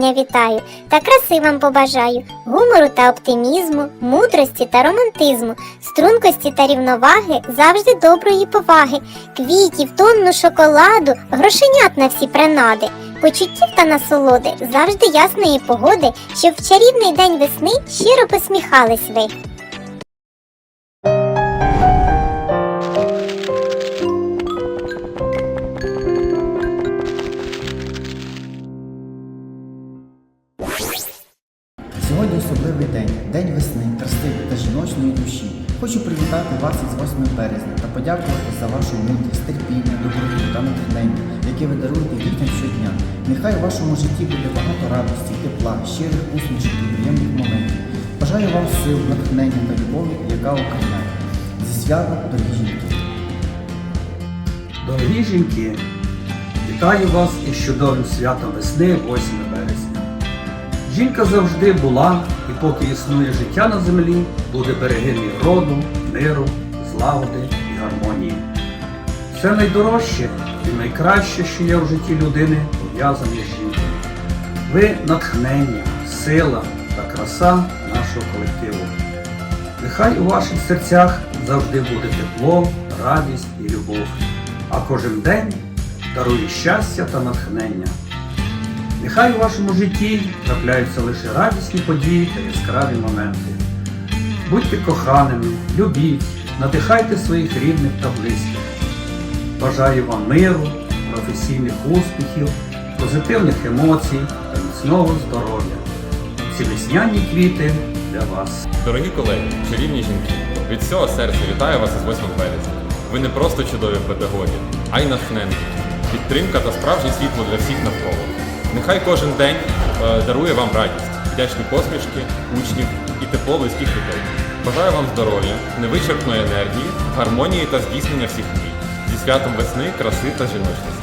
8 вітаю та краси вам побажаю, гумору та оптимізму, мудрості та романтизму, стрункості та рівноваги, завжди доброї поваги, квітів, тонну шоколаду, грошенят на всі принади, почуттів та насолоди, завжди ясної погоди, щоб в чарівний день весни щиро посміхались ви. Та душі. Хочу привітати вас із 8 березня та подякувати за вашу мудрість, терпіння, доброту та натхнення, яке ви даруєте дітям щодня. Нехай у вашому житті буде багато радості, тепла, щирих усмішок і приємних моментів. Бажаю вам сил, натхнення та любові, яка окриляє. Зі святом дорогі жінки! Дорогі жінки, вітаю вас із чудовим святом весни 8 березня. Жінка завжди була, поки існує життя на землі, буде берегині роду, миру, злагоди і гармонії. Все найдорожче і найкраще, що є в житті людини, пов'язане з жінкою. Ви натхнення, сила та краса нашого колективу. Нехай у ваших серцях завжди буде тепло, радість і любов, а кожен день дарує щастя та натхнення. Нехай у вашому житті трапляються лише радісні події та яскраві моменти. Будьте коханими, любіть, надихайте своїх рідних та близьких. Бажаю вам миру, професійних успіхів, позитивних емоцій та міцного здоров'я. Ці весняні квіти для вас. Дорогі колеги, чарівні жінки, від всього серця вітаю вас із 8 березня. Ви не просто чудові педагоги, а й натхненні. Підтримка та справжнє світло для всіх навколо. Нехай кожен день е, дарує вам радість, вдячні посмішки, учнів і тепло близьких людей. Бажаю вам здоров'я, невичерпної енергії, гармонії та здійснення всіх мрій. Зі святом весни, краси та жіночності.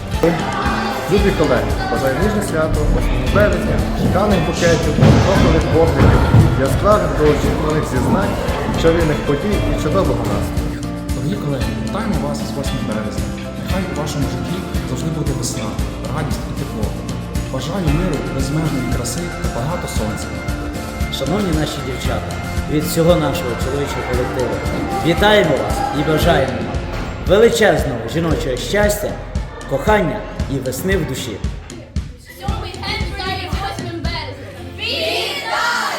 Любі колеги, бажаю ніжне свято 8 березня, шикарних букетів, шокових вогників, яскравих довгоочікуваних зізнань, чарівних подій і чудового настрою. Дорогі колеги, вітаємо вас із 8 березня. Нехай у вашому житті завжди буде весна, радість і тепло. Бажаю миру, безмежної краси та багато сонця. Шановні наші дівчата, від всього нашого чоловічого колективу вітаємо вас і бажаємо вам величезного жіночого щастя, кохання і весни в душі. Сьомий день вітає 8 березня. Вітаємо!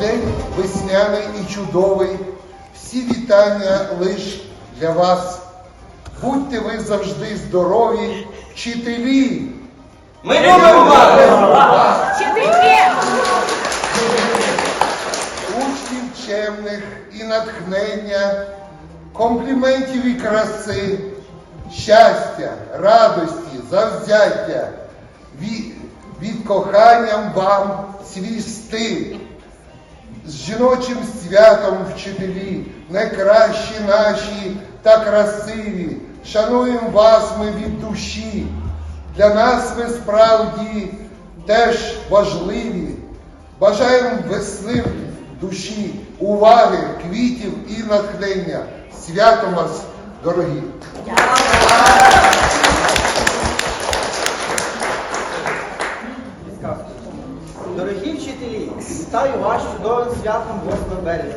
День весняний і чудовий. Всі вітання лиш для вас. Будьте ви завжди здорові, вчителі. Ми любимо вас! Учнів чемних і натхнення, компліментів і краси, щастя, радості, завзяття, від, від коханням вам свій стиль. З жіночим святом вчителі, найкращі наші та красиві, шануємо вас ми від душі. Для нас ви справді теж важливі. Бажаємо весни в душі, уваги, квітів і натхнення. Святом вас, дорогі! Дорогі вчителі, вітаю вас чудовим святом 8 березня.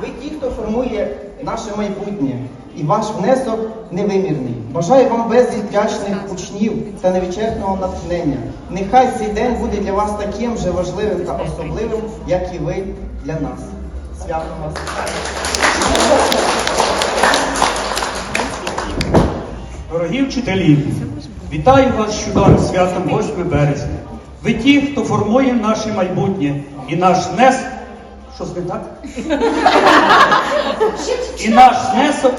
Ви ті, хто формує наше майбутнє, і ваш внесок невимірний. Бажаю вам безліч вдячних учнів та невичерпного натхнення. Нехай цей день буде для вас таким же важливим та особливим, як і ви для нас. Святом вас! Дорогі вчителі, вітаю вас з чудовим святом 8 березня. Ви ті, хто формує наше майбутнє і наш внесок. Щось не так? І наш внесок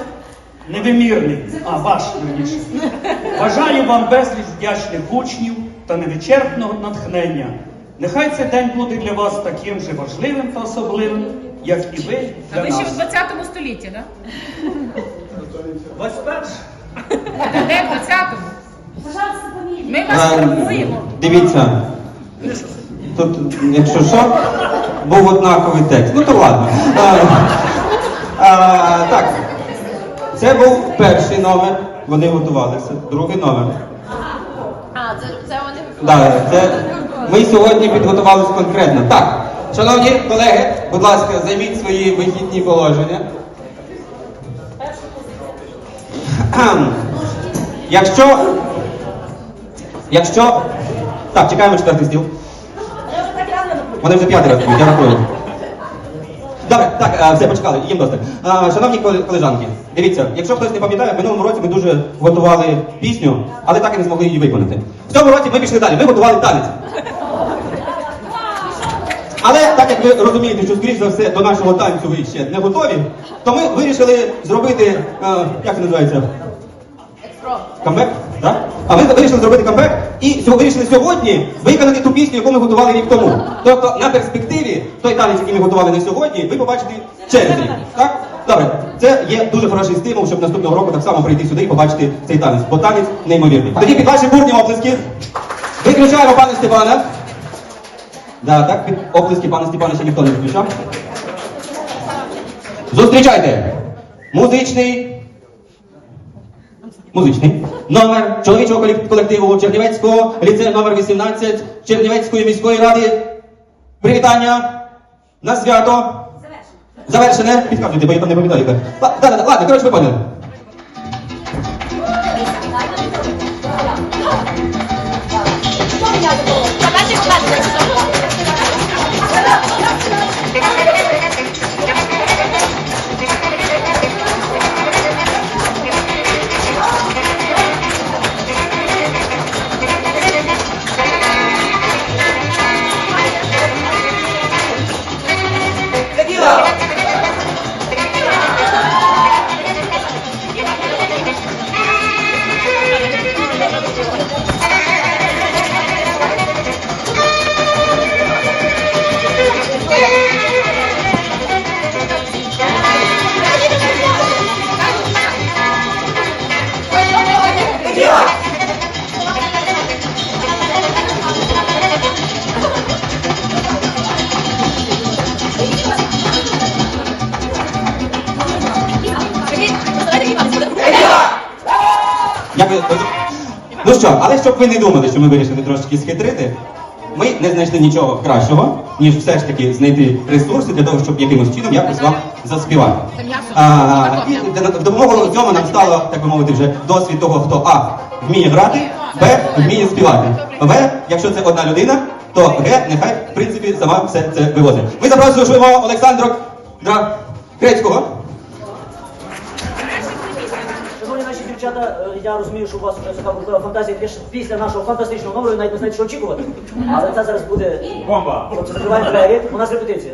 невимірний, а ваш верніше. Бажаю вам безліч вдячних учнів та невичерпного натхнення. Нехай цей день буде для вас таким же важливим та особливим, як і ви А для ви ще в 20 столітті, так? 21 Да? Де в 20-му? Ми вас формуємо. Дивіться, тут, якщо що, був однаковий текст. Ну то ладно. А, а, так, це був перший номер, вони готувалися. Другий номер. А, це, це вони Да, це ми сьогодні підготувалися конкретно. Так, шановні колеги, будь ласка, займіть свої вихідні положення. Якщо. Якщо. Так, чекаємо четвертий стіл. Вони вже п'ятий раз будуть, я рахую. Добре, так, е, все, почекали, їм досить. Е, Шановні коле- колежанки, дивіться, якщо хтось не пам'ятає, в минулому році ми дуже готували пісню, але так і не змогли її виконати. В цьому році ми пішли далі, ми готували танець. Але так як ви розумієте, що скоріш за все до нашого танцю ви ще не готові, то ми вирішили зробити, е, як це називається? Камбек? Так? А ми вирішили зробити камбек і вирішили сьогодні виконати ту пісню, яку ми готували рік тому. Тобто на перспективі той танець, який ми готували на сьогодні, ви побачите через рік. Так? Добре, це є дуже хороший стимул, щоб наступного року так само прийти сюди і побачити цей танець, бо танець неймовірний. Тоді під ваші бурні оплески виключаємо пана Степана. Да, так, під оплески пана Степана ще ніхто не виключав. Зустрічайте! Музичний Музичний номер чоловічого колективу Чернівецького ліцею номер 18 Чернівецької міської ради. Привітання на свято. Завершене. Підказуйте, бо я там не пам'ятаю. ладно, коротше, ви поняли. Як ви- Ну що, але щоб ви не думали, що ми вирішили трошки схитрити, ми не знайшли нічого кращого, ніж все ж таки знайти ресурси для того, щоб якимось чином якось вам заспівати. А, і в допомогу цьому нам стало, так би мовити, вже досвід того, хто А вміє грати, Б вміє співати. В, якщо це одна людина, то Г нехай в принципі сама все це вивозить. Ми запрошуємо Олександра Крецького. Дівчата, е, я розумію, що у вас вже така бурхлива фантазія після нашого фантастичного номеру, навіть не знаєте, що очікувати. Але це зараз буде бомба. Закриваємо двері, у нас репетиція.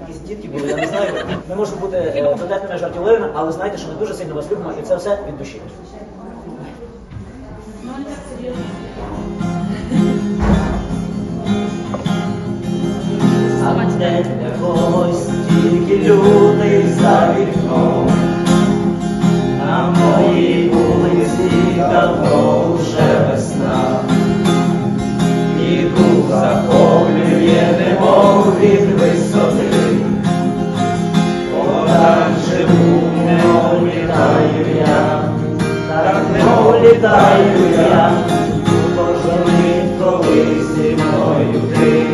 Якісь дітки були, я не знаю. Ми можемо бути е, додатними жартівливими, але знайте, що ми дуже сильно вас любимо, і це все від душі. А де когось тільки люди за вікном. Немов літаю я, кожен коли зі мною ти.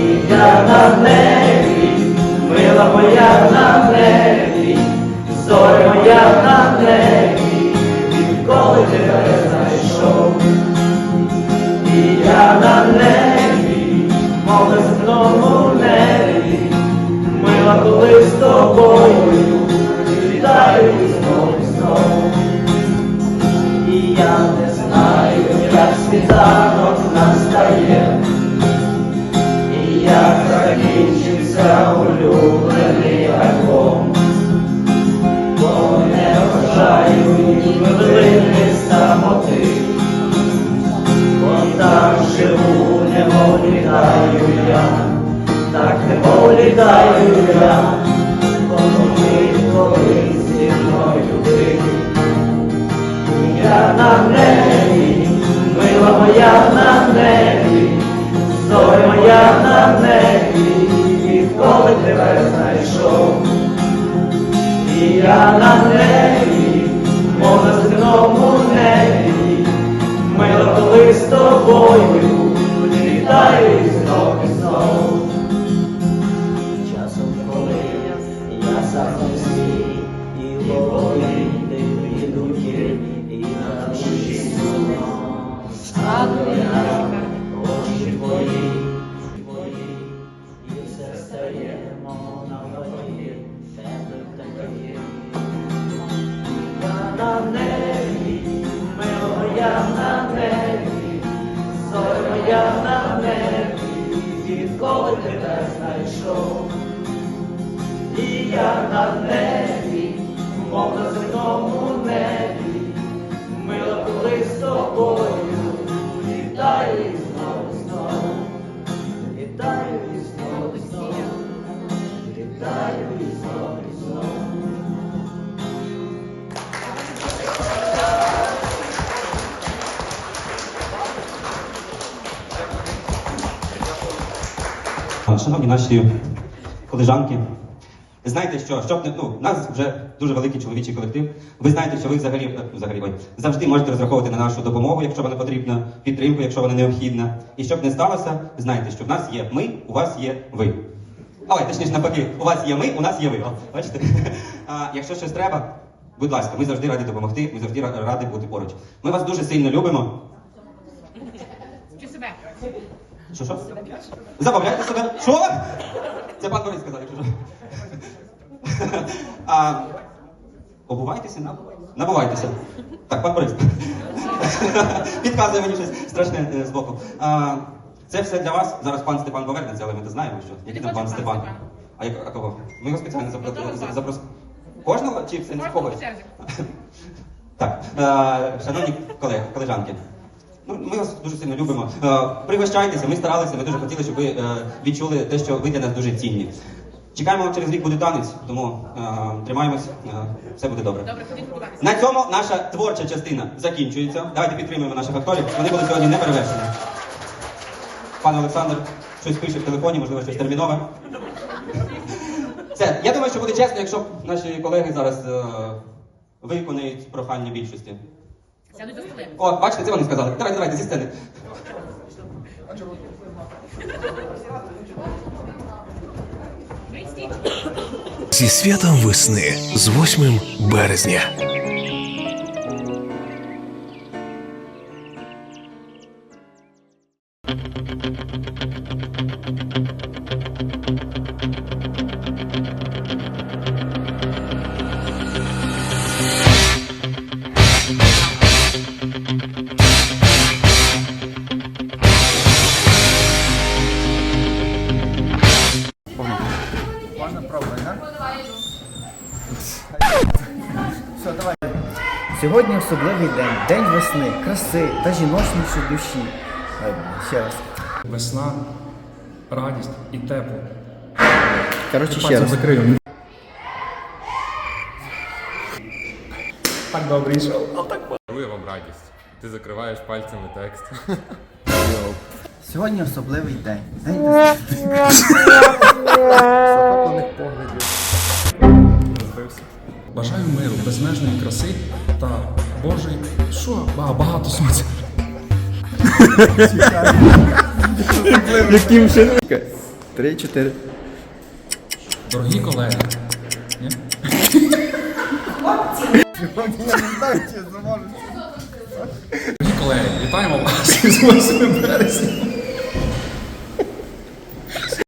І я на небі, мила моя на небі, зоря моя на небі, відколи тебе знайшов. І я на небі, мов на земному небі, мила коли з тобою, я, коли колись зі мною ти, я на небі, мила моя на небі, зоря моя на небі, відколи тебе знайшов, і я на небі, мов на небі, мила коли тобою літаю. Відколи тебе знайшов. І я на небі, мов на земному Шановні наші колежанки, знаєте, що щоб не ну, нас вже дуже великий чоловічий колектив. Ви знаєте, що ви взагалі, е, взагалі ой, завжди можете розраховувати на нашу допомогу, якщо вона потрібна, підтримку, якщо вона необхідна. І щоб не сталося, знайте, що в нас є ми, у вас є ви. Ой, точніше, навпаки, у вас є ми, у нас є ви. О, бачите? А, якщо щось треба, будь ласка, ми завжди раді допомогти, ми завжди ра- раді бути поруч. Ми вас дуже сильно любимо. Що що? Забавляйте себе. Що? Це пан Борис сказав, якщо що. А, обувайтеся, на- набувайтеся. Так, пан Борис. Підказує мені щось страшне е, збоку. А, це все для вас. Зараз пан Степан повернеться, але ми то знаємо, що. Який там пан Степан? А як а кого? Ми його спеціально запро- запросили. Кожного чи в сенсі когось? Так, е, шановні колеги, колежанки, ну, ми вас дуже сильно любимо. Е, пригощайтеся, ми старалися, ми дуже хотіли, щоб ви е, відчули те, що ви для нас дуже цінні. Чекаємо, через рік буде танець, тому е, тримаємось, все буде добре. Добре. На цьому наша творча частина закінчується. Давайте підтримуємо наших акторів. Вони були сьогодні не перевершені. Пан Олександр щось пише в телефоні, можливо, щось термінове. Все, я думаю, що буде чесно, якщо наші колеги зараз е, виконають прохання більшості. Сядуть. О, бачите, це вони сказали. Давайте, давайте зі сцени. Зі святом весни з 8 березня. Можна Сьогодні особливий день, день весни, краси та жіночності душі. Ще раз. Весна, радість і тепло. Коротше, ще раз. закрию. Так добре йшов. Дарує вам радість. Ти закриваєш пальцями текст. Сьогодні особливий день. День. Захоплених поглядів. Бажаю миру, безмежної краси та Божої. Що? А, багато сонця. Яким ще? Три, чотири. Дорогі колеги. Ні? Дорогі колеги, вітаємо вас з 8 березня.